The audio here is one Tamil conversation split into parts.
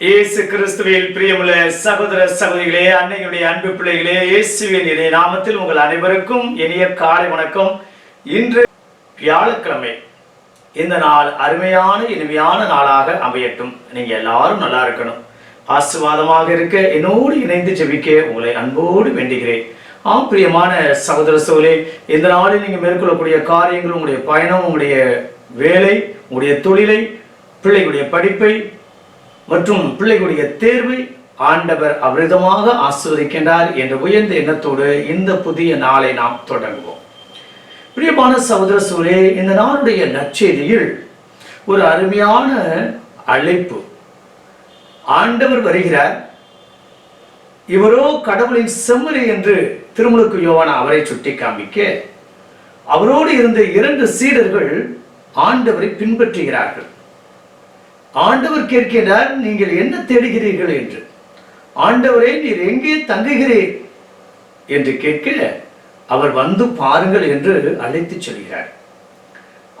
இயேசு கிறிஸ்துவில் பிரியமுள்ள சகோதர சகோதரிகளே அன்னையுடைய அன்பு பிள்ளைகளே இயேசுவின் இணைய நாமத்தில் உங்கள் அனைவருக்கும் இனிய காலை வணக்கம். இன்று வியாழக்கிழமை. இந்த நாள் அருமையான இனிமையான நாளாக அமையட்டும். நீங்க எல்லாரும் நல்லா இருக்கணும். ஆசிர்வாதமாக இருக்க என்னோடு இணைந்து ஜெபிக்க உங்களை அன்போடு வேண்டுகிறேன். ஆம் பிரியமான சகோதர சோழே இந்த நாளில் நீங்கள் மேற்கொள்ளக்கூடிய காரியங்கள் உங்களுடைய பயணம் உங்களுடைய வேலை உங்களுடைய தொழிலை பிள்ளைகளுடைய படிப்பை மற்றும் பிள்ளைகளுடைய தேர்வை ஆண்டவர் அவ்விதமாக ஆசிர்வதிக்கின்றார் என்ற உயர்ந்த எண்ணத்தோடு இந்த புதிய நாளை நாம் தொடங்குவோம். பிரியமான சகோதர சூழே இந்த நாளுடைய நற்செய்தியில் ஒரு அருமையான அழைப்பு. ஆண்டவர் வருகிறார். இவரோ கடவுளின் செம்மறி என்று திருமுழுக்கு யோவான அவரை சுட்டி காமிக்க அவரோடு இருந்த இரண்டு சீடர்கள் ஆண்டவரை பின்பற்றுகிறார்கள். ஆண்டவர் கேட்கிறார் நீங்கள் என்ன தேடுகிறீர்கள் என்று. ஆண்டவரே நீர் எங்கே தங்குகிறீர்? என்று கேட்க அவர் வந்து பாருங்கள் என்று அழைத்துச் சொல்கிறார்.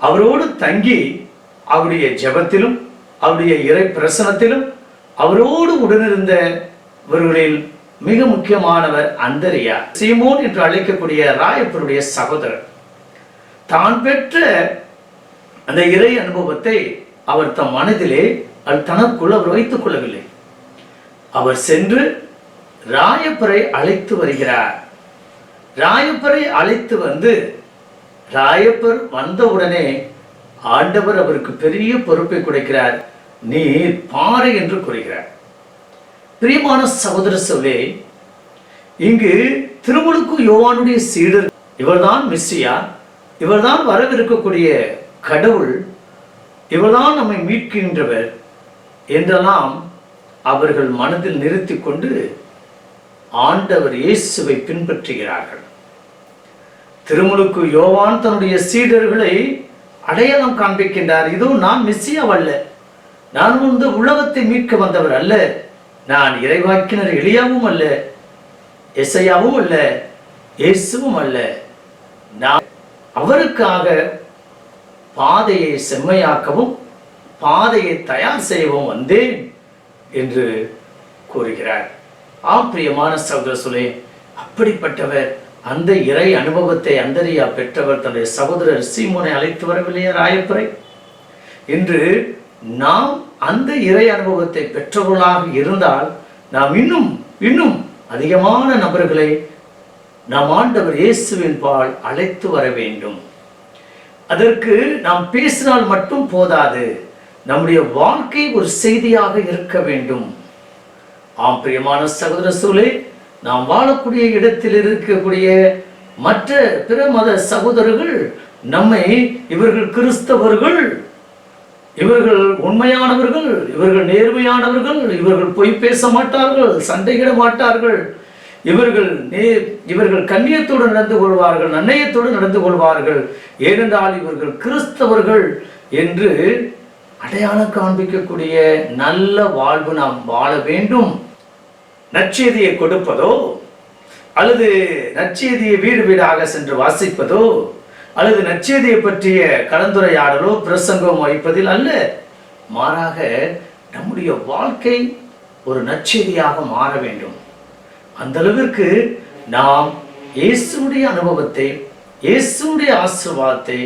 அவரோடு தங்கி அவருடைய ஜெபத்திலும் அவருடைய இறை பிரசனத்திலும் அவரோடு உடனிருந்தவர்களில் மிக முக்கியமானவர் அந்தரியா. சீமோன் என்று அழைக்கக்கூடிய ராயப்பருடைய சகோதரர். தான் பெற்ற அந்த இறை அனுபவத்தை அவர் தம் மனதிலே அது தனக்குள் அவர் வைத்துக் கொள்ளவில்லை. அவர் சென்று ராயப்பரை அழைத்து வருகிறார். ராயப்பரை அழைத்து வந்து ராயப்பர் வந்தவுடனே ஆண்டவர் அவருக்கு பெரிய பொறுப்பை கொடுக்கிறார். நீ பாறை என்று கூறுகிறார். பிரியமான சகோதர சொல்லே இங்கு திருமுழுக்கு யோவானுடைய சீடர் இவர்தான் மிஸ்ஸியா. இவர்தான் வரவிருக்கக்கூடிய கடவுள் இவர்தான் நம்மை மீட்கின்றவர் என்றெல்லாம் அவர்கள் மனதில் நிறுத்தி கொண்டு ஆண்டவர் இயேசுவை பின்பற்றுகிறார்கள். திருமுழுக்கு யோவான் தன்னுடைய சீடர்களை அடையாளம் காண்பிக்கின்றார். இதோ நான் மெஸ்ஸியாவல்ல நான் வந்து உலகத்தை மீட்க வந்தவர் அல்ல. நான் இறைவாக்கினர் எளியாவும் அல்ல. எசையாவும் அல்ல. இயேசுவும் அல்ல. நான் அவருக்காக பாதையை செம்மையாக்கவும் பாதையை தயார் செய்யவும் வந்தேன் என்று கூறுகிறார். ஆம் பிரியமான சகோதர அப்படிப்பட்டவர் அந்த இறை அனுபவத்தை அந்தரியா பெற்றவர் தன்னுடைய சகோதரர் சீமோனை அழைத்து வரவில்லையே ராயப்பரை இன்று நாம் அந்த இறை அனுபவத்தை பெற்றவர்களாக இருந்தால் நாம் இன்னும் இன்னும் அதிகமான நபர்களை நாம் ஆண்டவர் இயேசுவின் பால் அழைத்து வர வேண்டும். அதற்கு நாம் பேசினால் மட்டும் போதாது. நம்முடைய வாழ்க்கை ஒரு செய்தியாக இருக்க வேண்டும். ஆம் பிரியமான சகோதர சூழே நாம் வாழக்கூடிய இடத்தில் இருக்கக்கூடிய மற்ற பிற மத சகோதரர்கள் நம்மை இவர்கள் கிறிஸ்தவர்கள் இவர்கள் உண்மையானவர்கள் இவர்கள் நேர்மையானவர்கள் இவர்கள் பொய் பேச மாட்டார்கள் சண்டையிட மாட்டார்கள் இவர்கள் இவர்கள் கண்ணியத்தோடு நடந்து கொள்வார்கள் நன்னயத்தோடு நடந்து கொள்வார்கள். ஏனென்றால் இவர்கள் கிறிஸ்தவர்கள் என்று அடையாளம் காண்பிக்கக்கூடிய நல்ல வாழ்வு நாம் வாழ வேண்டும். நற்செய்தியை கொடுப்பதோ அல்லது நற்செய்தியை வீடு வீடாக சென்று வாசிப்பதோ அல்லது நற்செய்தியை பற்றிய கலந்துரையாடலோ பிரசங்கம் வைப்பதில் அல்ல. மாறாக நம்முடைய வாழ்க்கை ஒரு நற்செய்தியாக மாற வேண்டும். அந்த அளவிற்கு நாம் இயேசுடைய அனுபவத்தை இயேசுடைய ஆசீர்வாதத்தை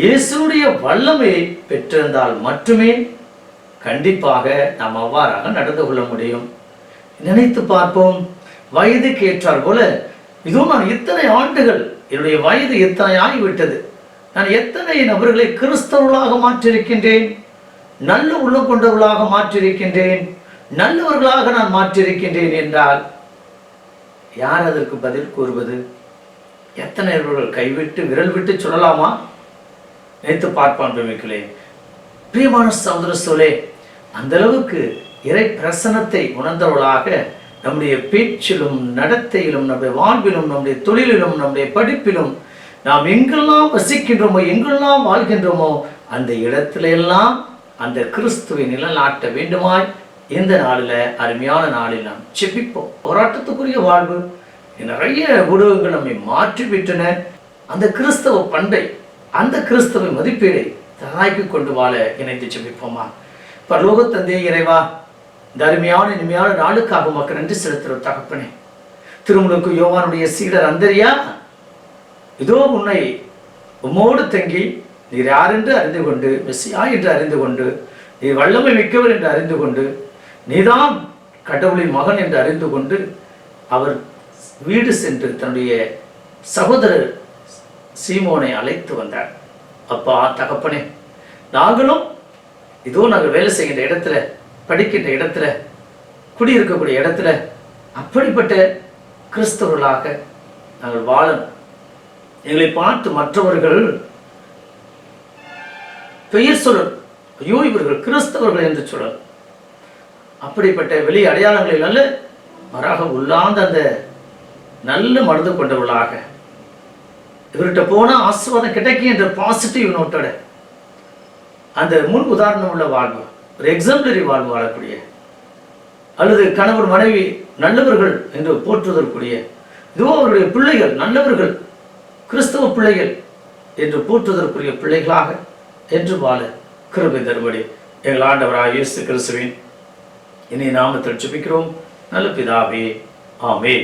இயேசுடைய வல்லமையை பெற்றிருந்தால் மட்டுமே கண்டிப்பாக நாம் அவ்வாறாக நடந்து கொள்ள முடியும். நினைத்து பார்ப்போம். வயதுக்கு ஏற்றார் போல இதுவும் நான் இத்தனை ஆண்டுகள் என்னுடைய வயது எத்தனை ஆகிவிட்டது? நான் எத்தனை நபர்களை கிறிஸ்தவர்களாக மாற்றியிருக்கின்றேன்? நல்ல உள்ளம் கொண்டவர்களாக மாற்றியிருக்கின்றேன்? நல்லவர்களாக நான் மாற்றியிருக்கின்றேன் என்றால் யார் அதற்கு பதில் கூறுவது? எத்தனை இவர்கள் கைவிட்டு விரல் விட்டு சொல்லலாமா நினைத்து பார்ப்பான் பெருமைக்குள்ளே. பிரியமான சகோதர சோலே அந்த அளவுக்கு இறை பிரசனத்தை உணர்ந்தவர்களாக நம்முடைய பேச்சிலும் நடத்தையிலும் நம்முடைய வாழ்விலும் நம்முடைய தொழிலிலும் நம்முடைய படிப்பிலும் நாம் எங்கெல்லாம் வசிக்கின்றோமோ எங்கெல்லாம் வாழ்கின்றோமோ அந்த இடத்துல எல்லாம் அந்த கிறிஸ்துவை நிலநாட்ட வேண்டுமாய் இந்த நாளில் அருமையான நாளில் நாம் செபிப்போம். போராட்டத்துக்குரிய வாழ்வு நிறைய ஊடகங்கள் நம்மை மாற்றி விட்டன அந்த கிறிஸ்தவ பண்பை அந்த கிறிஸ்தவ மதிப்பீடை தாய்க்கு கொண்டு வாழ இணைத்து செபிப்போமா? பரலோக தந்தை இறைவா இந்த அருமையான இனிமையான நாளுக்காக மக்கள் நன்றி செலுத்துகிற தகப்பனே. திருமுழுக்கு யோவானுடைய சீடர் அந்தரியா இதோ உன்னை உம்மோடு தங்கி நீர் யார் என்று அறிந்து கொண்டு மெஸ்ஸியா என்று அறிந்து கொண்டு நீர் வல்லமை மிக்கவர் என்று அறிந்து கொண்டு நீதான் கடவுளின் மகன் என்று அறிந்து கொண்டு அவர் வீடு சென்று தன்னுடைய சகோதரர் சீமோனை அழைத்து வந்தார். அப்பா தகப்பனே நாங்களும் இதோ நாங்கள் வேலை செய்கின்ற இடத்துல படிக்கின்ற இடத்துல குடியிருக்கக்கூடிய இடத்துல அப்படிப்பட்ட கிறிஸ்தவர்களாக நாங்கள் வாழணும். எங்களை பார்த்து மற்றவர்கள் பெயர் சொல்லல் ஐயோ இவர்கள் கிறிஸ்தவர்கள் என்று சொல்லணும். அப்படிப்பட்ட வெளி அடையாளங்களில் அல்ல மாறாக உள்ளார்ந்த அந்த நல்ல மருந்து கொண்டவர்களாக இவர்கிட்ட போனால் ஆசீர்வாதம் கிடைக்கும் என்ற பாசிட்டிவ் நோட்டோட அந்த முன் உதாரணம் உள்ள வாழ்வு ஒரு எக்ஸாம்பிளரி வாழ்வு வாழக்கூடிய அல்லது கணவர் மனைவி நல்லவர்கள் என்று போற்றுவதற்குரிய இதுவோ அவருடைய பிள்ளைகள் நல்லவர்கள் கிறிஸ்தவ பிள்ளைகள் என்று போற்றுவதற்குரிய பிள்ளைகளாக என்று வாழ கிருபை தருபடி எங்கள் ஆண்டவராக இயேசு கிறிஸ்துவின் இனி நாமத்தில் ஜெபிக்கிறோம். நல்ல பிதாவே ஆமே